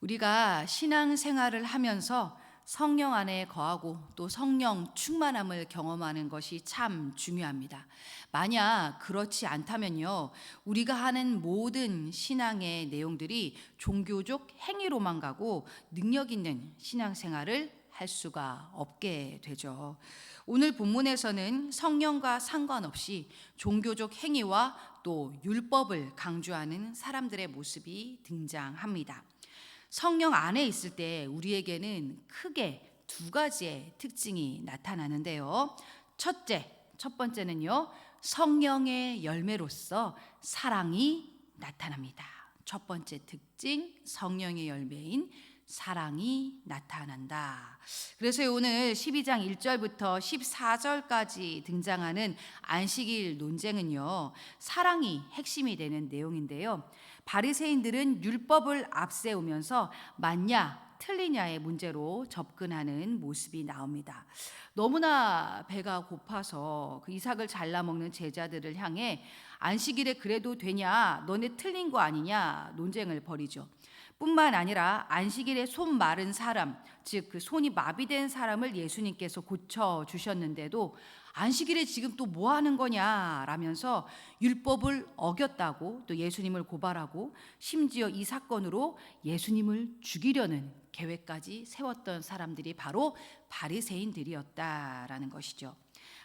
우리가 신앙 생활을 하면서 성령 안에 거하고 또 성령 충만함을 경험하는 것이 참 중요합니다. 만약 그렇지 않다면요, 우리가 하는 모든 신앙의 내용들이 종교적 행위로만 가고 능력 있는 신앙 생활을 할 수가 없게 되죠. 오늘 본문에서는 성령과 상관없이 종교적 행위와 또 율법을 강조하는 사람들의 모습이 등장합니다. 성령 안에 있을 때 우리에게는 크게 두 가지의 특징이 나타나는데요. 첫째, 첫 번째는요. 성령의 열매로서 사랑이 나타납니다. 첫 번째 특징, 성령의 열매인 사랑이 나타난다. 그래서 오늘 12장 1절부터 14절까지 등장하는 안식일 논쟁은요. 사랑이 핵심이 되는 내용인데요. 바리새인들은 율법을 앞세우면서 맞냐 틀리냐의 문제로 접근하는 모습이 나옵니다. 너무나 배가 고파서 그 이삭을 잘라 먹는 제자들을 향해 안식일에 그래도 되냐 너네 틀린 거 아니냐 논쟁을 벌이죠. 뿐만 아니라 안식일에 손 마른 사람, 즉 그 손이 마비된 사람을 예수님께서 고쳐 주셨는데도 안식일에 지금 또 뭐 하는 거냐 라면서 율법을 어겼다고 또 예수님을 고발하고 심지어 이 사건으로 예수님을 죽이려는 계획까지 세웠던 사람들이 바로 바리새인들이었다라는 것이죠.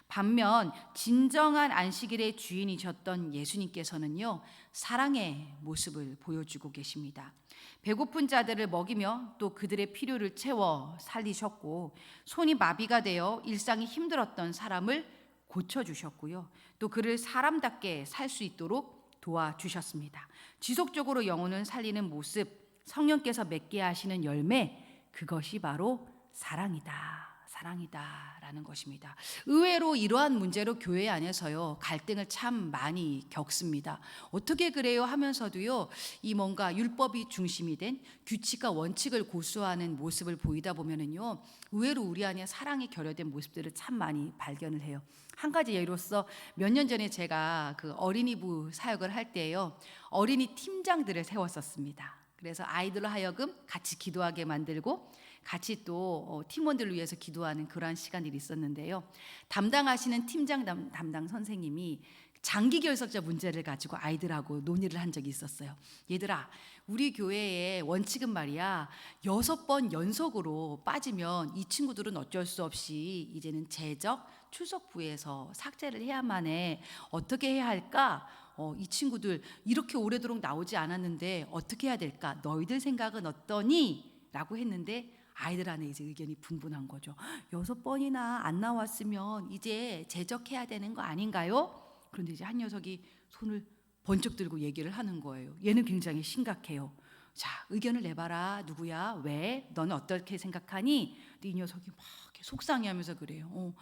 반면 진정한 안식일의 주인이셨던 예수님께서는요 사랑의 모습을 보여주고 계십니다. 배고픈 자들을 먹이며 또 그들의 필요를 채워 살리셨고 손이 마비가 되어 일상이 힘들었던 사람을 고쳐 주셨고요. 또 그를 사람답게 살 수 있도록 도와주셨습니다. 지속적으로 영혼을 살리는 모습, 성령께서 맺게 하시는 열매, 그것이 바로 사랑이다. 사랑이다라는 것입니다. 의외로 이러한 문제로 교회 안에서요 갈등을 참 많이 겪습니다. 어떻게 그래요 하면서도요 이 뭔가 율법이 중심이 된 규칙과 원칙을 고수하는 모습을 보이다 보면은요 의외로 우리 안에 사랑이 결여된 모습들을 참 많이 발견을 해요. 한 가지 예로서 몇 년 전에 제가 그 어린이부 사역을 할 때요 어린이 팀장들을 세웠었습니다. 그래서 아이들로 하여금 같이 기도하게 만들고 같이 또 어, 팀원들을 위해서 기도하는 그러한 시간들이 있었는데요. 담당하시는 팀장 담당 선생님이 장기 결석자 문제를 가지고 아이들하고 논의를 한 적이 있었어요. 얘들아, 우리 교회의 원칙은 말이야 여섯 번 연속으로 빠지면 이 친구들은 어쩔 수 없이 이제는 재적 출석부에서 삭제를 해야만 해. 어떻게 해야 할까? 어, 이 친구들 이렇게 오래도록 나오지 않았는데 어떻게 해야 될까? 너희들 생각은 어떠니? 라고 했는데 아이들 안에 이제 의견이 분분한 거죠. 여섯 번이나 안 나왔으면 이제 제적해야 되는 거 아닌가요? 그런데 이제 한 녀석이 손을 번쩍 들고 얘기를 하는 거예요. 얘는 굉장히 심각해요. 자, 의견을 내봐라. 누구야? 왜? 너는 어떻게 생각하니? 이 녀석이 막 이렇게 속상해 하면서 그래요. 어,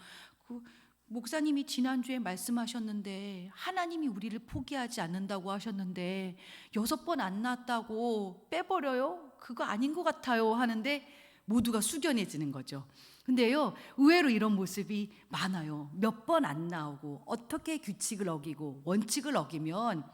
그 목사님이 지난주에 말씀하셨는데 하나님이 우리를 포기하지 않는다고 하셨는데 여섯 번안 나왔다고 빼버려요? 그거 아닌 것 같아요 하는데 모두가 숙연해지는 거죠. 근데요, 의외로 이런 모습이 많아요. 몇 번 안 나오고 어떻게 규칙을 어기고 원칙을 어기면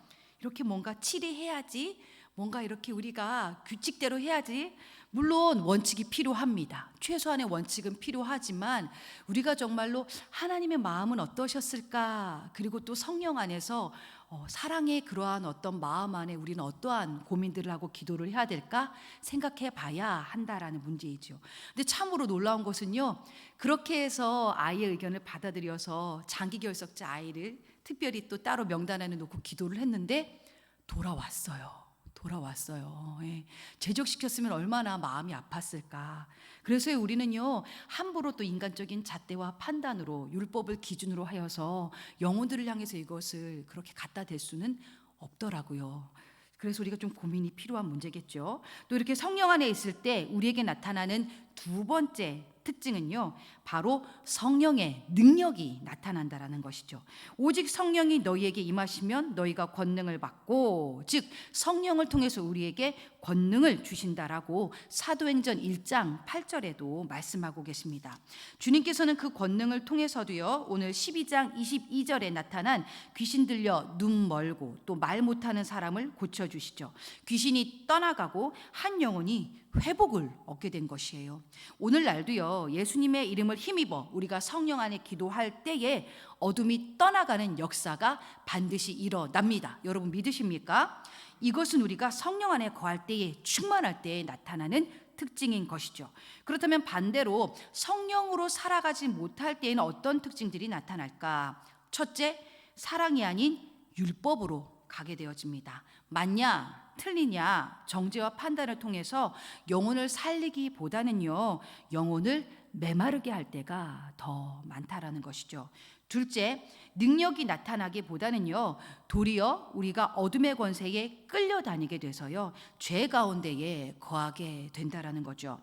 이렇게 뭔가 치리해야지, 뭔가 이렇게 우리가 규칙대로 해야지. 물론 원칙이 필요합니다. 최소한의 원칙은 필요하지만 우리가 정말로 하나님의 마음은 어떠셨을까? 그리고 또 성령 안에서 어, 사랑의 그러한 어떤 마음 안에 우리는 어떠한 고민들을 하고 기도를 해야 될까 생각해 봐야 한다라는 문제이죠. 근데 참으로 놀라운 것은요. 그렇게 해서 아이의 의견을 받아들여서 장기 결석자 아이를 특별히 또 따로 명단에 놓고 기도를 했는데 돌아왔어요. 돌아왔어요. 예. 제적시켰으면 얼마나 마음이 아팠을까. 그래서 우리는요, 함부로 또 인간적인 잣대와 판단으로 율법을 기준으로 하여서 영혼들을 향해서 이것을 그렇게 갖다 댈 수는 없더라고요. 그래서 우리가 좀 고민이 필요한 문제겠죠. 또 이렇게 성령 안에 있을 때 우리에게 나타나는 두 번째 특징은요, 바로 성령의 능력이 나타난다라는 것이죠. 오직 성령이 너희에게 임하시면 너희가 권능을 받고, 즉 성령을 통해서 우리에게 권능을 주신다라고 사도행전 1장 8절에도 말씀하고 계십니다. 주님께서는 그 권능을 통해서도요. 오늘 12장 22절에 나타난 귀신 들려 눈 멀고 또 말 못하는 사람을 고쳐 주시죠. 귀신이 떠나가고 한 영혼이 회복을 얻게 된 것이에요. 오늘날도요. 예수님의 이름을 힘입어 우리가 성령 안에 기도할 때에 어둠이 떠나가는 역사가 반드시 일어납니다. 여러분 믿으십니까? 이것은 우리가 성령 안에 거할 때에 충만할 때에 나타나는 특징인 것이죠. 그렇다면 반대로 성령으로 살아가지 못할 때에는 어떤 특징들이 나타날까? 첫째, 사랑이 아닌 율법으로 가게 되어집니다. 맞냐? 틀리냐? 정죄와 판단을 통해서 영혼을 살리기보다는요, 영혼을 메마르게 할 때가 더 많다라는 것이죠. 둘째, 능력이 나타나기보다는요, 도리어 우리가 어둠의 권세에 끌려다니게 돼서요, 죄 가운데에 거하게 된다라는 거죠.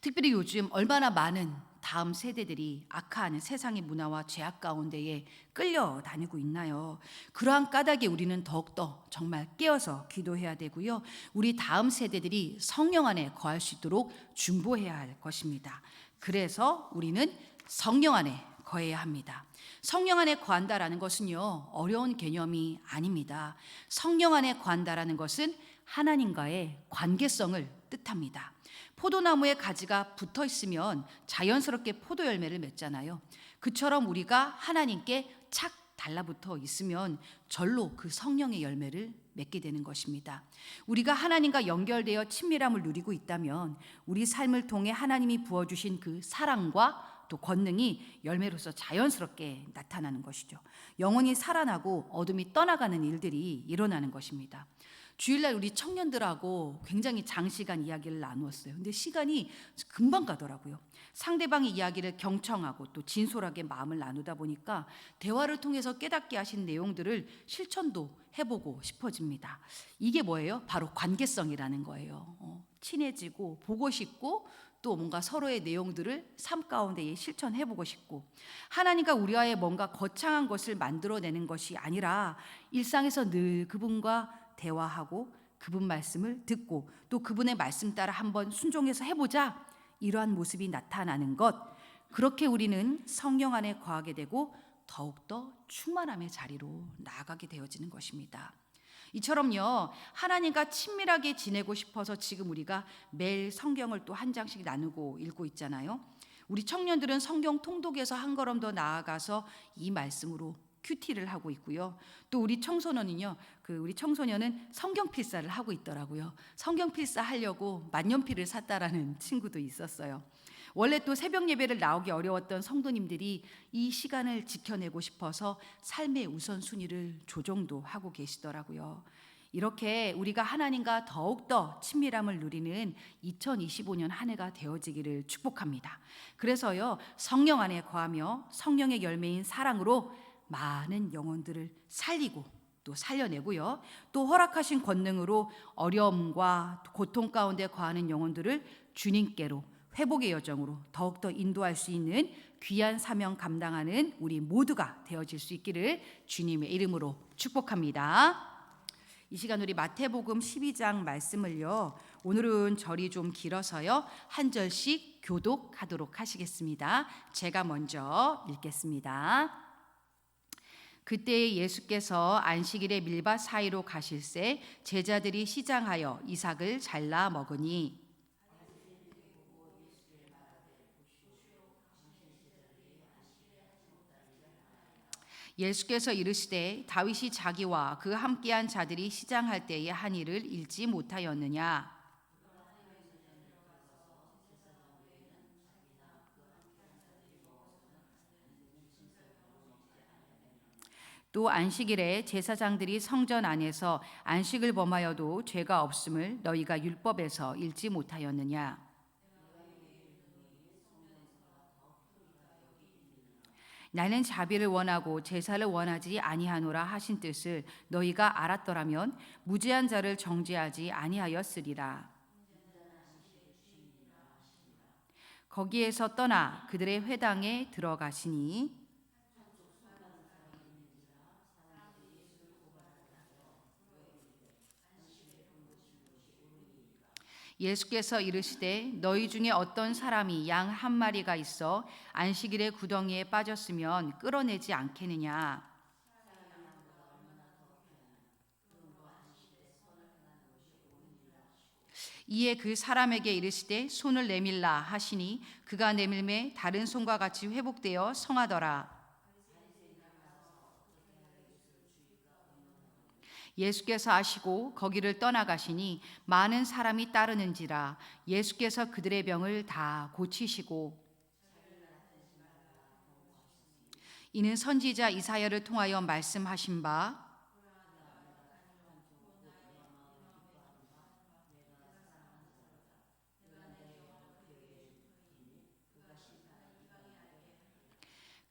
특별히 요즘 얼마나 많은 다음 세대들이 악한 세상의 문화와 죄악 가운데에 끌려다니고 있나요? 그러한 까닭에 우리는 더욱더 정말 깨어서 기도해야 되고요. 우리 다음 세대들이 성령 안에 거할 수 있도록 중보해야 할 것입니다. 그래서 우리는 성령 안에 거해야 합니다. 성령 안에 거한다라는 것은요, 어려운 개념이 아닙니다. 성령 안에 거한다라는 것은 하나님과의 관계성을 뜻합니다. 포도나무에 가지가 붙어 있으면 자연스럽게 포도 열매를 맺잖아요. 그처럼 우리가 하나님께 착 달라붙어 있으면 절로 그 성령의 열매를 맺게 되는 것입니다. 우리가 하나님과 연결되어 친밀함을 누리고 있다면 우리 삶을 통해 하나님이 부어주신 그 사랑과 또 권능이 열매로서 자연스럽게 나타나는 것이죠. 영혼이 살아나고 어둠이 떠나가는 일들이 일어나는 것입니다. 주일날 우리 청년들하고 굉장히 장시간 이야기를 나누었어요. 근데 시간이 금방 가더라고요. 상대방의 이야기를 경청하고 또 진솔하게 마음을 나누다 보니까 대화를 통해서 깨닫게 하신 내용들을 실천도 해보고 싶어집니다. 이게 뭐예요? 바로 관계성이라는 거예요. 어, 친해지고 보고 싶고 또 뭔가 서로의 내용들을 삶 가운데 실천해보고 싶고 하나님과 우리와의 뭔가 거창한 것을 만들어내는 것이 아니라 일상에서 늘 그분과 대화하고 그분 말씀을 듣고 또 그분의 말씀 따라 한번 순종해서 해보자 이러한 모습이 나타나는 것 그렇게 우리는 성령 안에 거하게 되고 더욱더 충만함의 자리로 나아가게 되어지는 것입니다. 이처럼요 하나님과 친밀하게 지내고 싶어서 지금 우리가 매일 성경을 또 한 장씩 나누고 읽고 있잖아요. 우리 청년들은 성경 통독에서 한 걸음 더 나아가서 이 말씀으로 큐티를 하고 있고요. 또 우리 청소년은요, 그 우리 청소년은 성경 필사를 하고 있더라고요. 성경 필사 하려고 만년필을 샀다라는 친구도 있었어요. 원래 또 새벽 예배를 나오기 어려웠던 성도님들이 이 시간을 지켜내고 싶어서 삶의 우선순위를 조정도 하고 계시더라고요. 이렇게 우리가 하나님과 더욱더 친밀함을 누리는 2025년 한 해가 되어지기를 축복합니다. 그래서요, 성령 안에 거하며 성령의 열매인 사랑으로 많은 영혼들을 살리고 또 살려내고요. 또 허락하신 권능으로 어려움과 고통 가운데 거하는 영혼들을 주님께로 회복의 여정으로 더욱더 인도할 수 있는 귀한 사명 감당하는 우리 모두가 되어질 수 있기를 주님의 이름으로 축복합니다. 이 시간 우리 마태복음 12장 말씀을요. 오늘은 절이 좀 길어서요. 한 절씩 교독하도록 하시겠습니다. 제가 먼저 읽겠습니다. 그때 예수께서 안식일에 밀밭 사이로 가실새 제자들이 시장하여 이삭을 잘라 먹으니. 예수께서 이르시되 다윗이 자기와 그 함께한 자들이 시장할 때에 한 일을 잃지 못하였느냐 또 안식일에 제사장들이 성전 안에서 안식을 범하여도 죄가 없음을 너희가 율법에서 읽지 못하였느냐? 나는 자비를 원하고 제사를 원하지 아니하노라 하신 뜻을 너희가 알았더라면 무죄한 자를 정죄하지 아니하였으리라. 거기에서 떠나 그들의 회당에 들어가시니 예수께서 이르시되 너희 중에 어떤 사람이 양 한 마리가 있어 안식일에 구덩이에 빠졌으면 끌어내지 않겠느냐? 이에 그 사람에게 이르시되 손을 내밀라 하시니 그가 내밀매 다른 손과 같이 회복되어 성하더라 예수께서 아시고 거기를 떠나가시니 많은 사람이 따르는지라 예수께서 그들의 병을 다 고치시고 이는 선지자 이사야를 통하여 말씀하신 바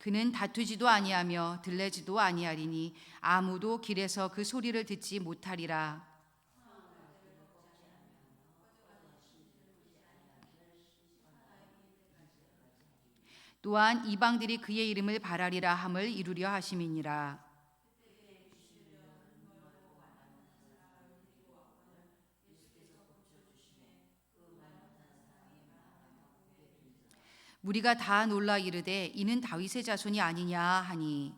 그는 다투지도 아니하며 들레지도 아니하리니 아무도 길에서 그 소리를 듣지 못하리라. 또한 이방들이 그의 이름을 바라리라 함을 이루려 하심이니라. 무리가 다 놀라 이르되 이는 다윗의 자손이 아니냐 하니.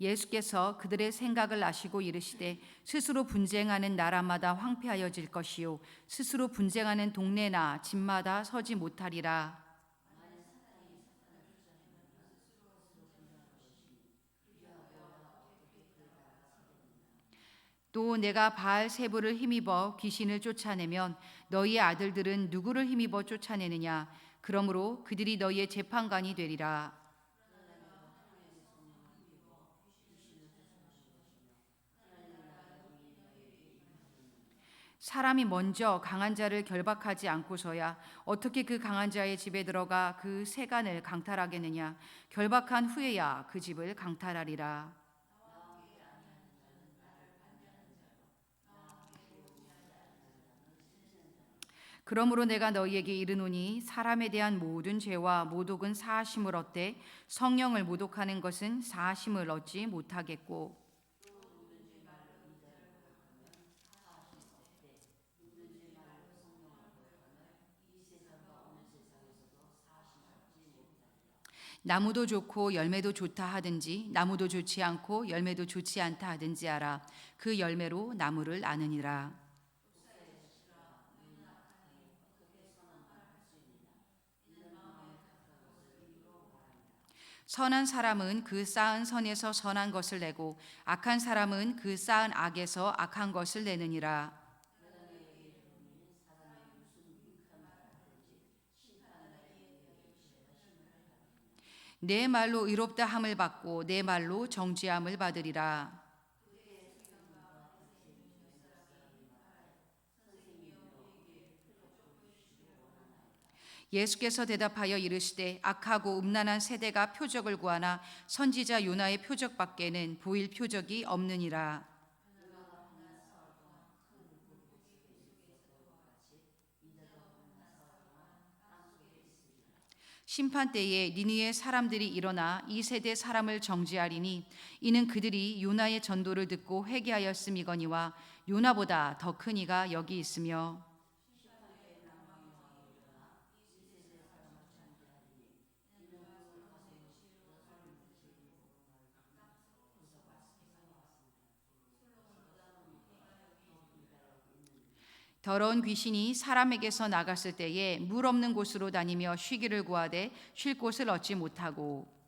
예수께서 그들의 생각을 아시고 이르시되 스스로 분쟁하는 나라마다 황폐하여질 것이요 스스로 분쟁하는 동네나 집마다 서지 못하리라 또 내가 바알 세부를 힘입어 귀신을 쫓아내면 너희의 아들들은 누구를 힘입어 쫓아내느냐? 그러므로 그들이 너희의 재판관이 되리라. 사람이 먼저 강한 자를 결박하지 않고서야 어떻게 그 강한 자의 집에 들어가 그 세간을 강탈하겠느냐? 결박한 후에야 그 집을 강탈하리라 그러므로 내가 너희에게 이르노니 사람에 대한 모든 죄와 모독은 사하심을 얻되 성령을 모독하는 것은 사하심을 얻지 못하겠고. 나무도 좋고 열매도 좋다 하든지 나무도 좋지 않고 열매도 좋지 않다 하든지 알아 그 열매로 나무를 아느니라 선한 사람은 그 쌓은 선에서 선한 것을 내고 악한 사람은 그 쌓은 악에서 악한 것을 내느니라. 내 말로 의롭다 함을 받고 내 말로 정죄함을 받으리라. 예수께서 대답하여 이르시되 악하고 음란한 세대가 표적을 구하나 선지자 요나의 표적 밖에는 보일 표적이 없느니라. 심판 때에 니느의 사람들이 일어나 이 세대 사람을 정죄하리니 이는 그들이 요나의 전도를 듣고 회개하였음이거니와 요나보다 더 큰 이가 여기 있으며 더러운 귀신이 사람에게서 나갔을 때에 물 없는 곳으로 다니며 쉬기를 구하되 쉴 곳을 얻지 못하고.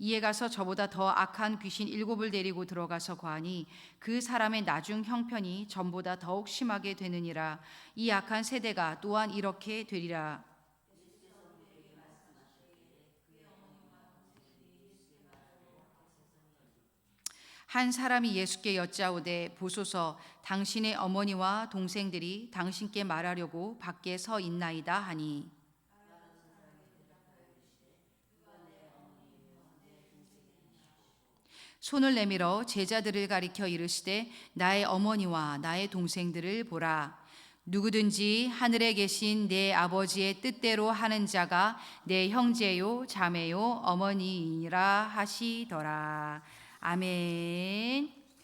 이에 가서 저보다 더 악한 귀신 일곱을 데리고 들어가서 과하니 그 사람의 나중 형편이 전보다 더욱 심하게 되느니라. 이 악한 세대가 또한 이렇게 되리라 한 사람이 예수께 여짜오되 보소서 당신의 어머니와 동생들이 당신께 말하려고 밖에 서 있나이다 하니 손을 내밀어 제자들을 가리켜 이르시되 나의 어머니와 나의 동생들을 보라 누구든지 하늘에 계신 내 아버지의 뜻대로 하는 자가 내 형제요 자매요 어머니이라 하시더라. 아멘.